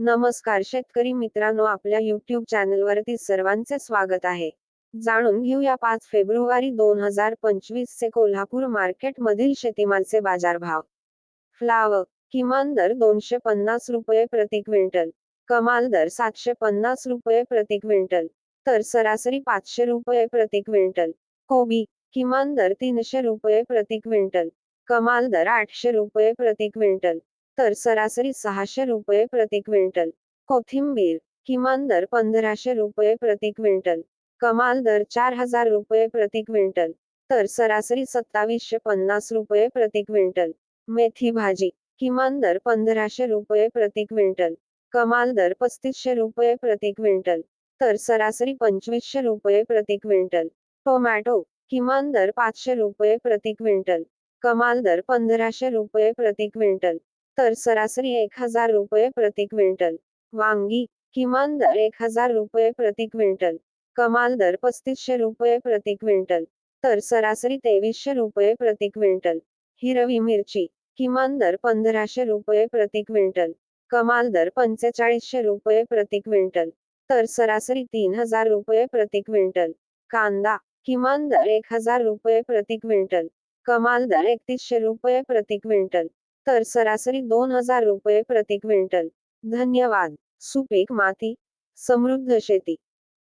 नमस्कार शेतकरी मित्रांनो आपल्या युट्यूब चॅनलवरती सर्वांचे स्वागत आहे. जाणून घेऊया पाच फेब्रुवारी दोन हजार पंचवीस चे कोल्हापूर मार्केट मधील शेतीमालचे बाजारभाव. फ्लाव किमान दर दोनशे पन्नास रुपये प्रति क्विंटल. कमाल दर सातशे पन्नास रुपये प्रति क्विंटल. तर सरासरी पाचशे रुपये प्रति क्विंटल. कोबी किमान दर तीनशे रुपये प्रति क्विंटल. कमाल दर आठशे रुपये प्रति क्विंटल. तर सरासरी सहाशे रुपये प्रति क्विंटल. कोथिंबीर किमान दर पंधराशे रुपये प्रति क्विंटल. कमाल दर चार हजार रुपये प्रति क्विंटल. तर सरासरी सत्तावीसशे पन्नास रुपये प्रति क्विंटल. मेथी भाजी किमान दर पंधराशे रुपये प्रति क्विंटल. कमाल दर पस्तीसशे रुपये प्रति क्विंटल. तर सरासरी पंचवीसशे रुपये प्रति क्विंटल. टोमॅटो किमान दर पाचशे रुपये प्रति क्विंटल. कमाल दर पंधराशे रुपये प्रति क्विंटल. तर सरासरी एक हजार रुपये प्रति क्विंटल. वांगी किमान दर एक हजार रुपये प्रति क्विंटल. कमाल दर पस्तीसशे रुपये प्रति क्विंटल. तर सरासरी तेवीसशे रुपये प्रति क्विंटल. हिरवी मिरची किमान दर पंधराशे रुपये प्रति क्विंटल. कमाल दर पंचेचाळीसशे रुपये प्रति क्विंटल. तर सरासरी तीन हजार रुपये प्रति क्विंटल. कांदा किमान दर एक हजार रुपये प्रति क्विंटल. कमाल दर एकतीसशे रुपये प्रति क्विंटल. तर सरासरी दोन हजार रुपये प्रति क्विंटल. धन्यवाद. सुपीक माती. समृद्ध शेती.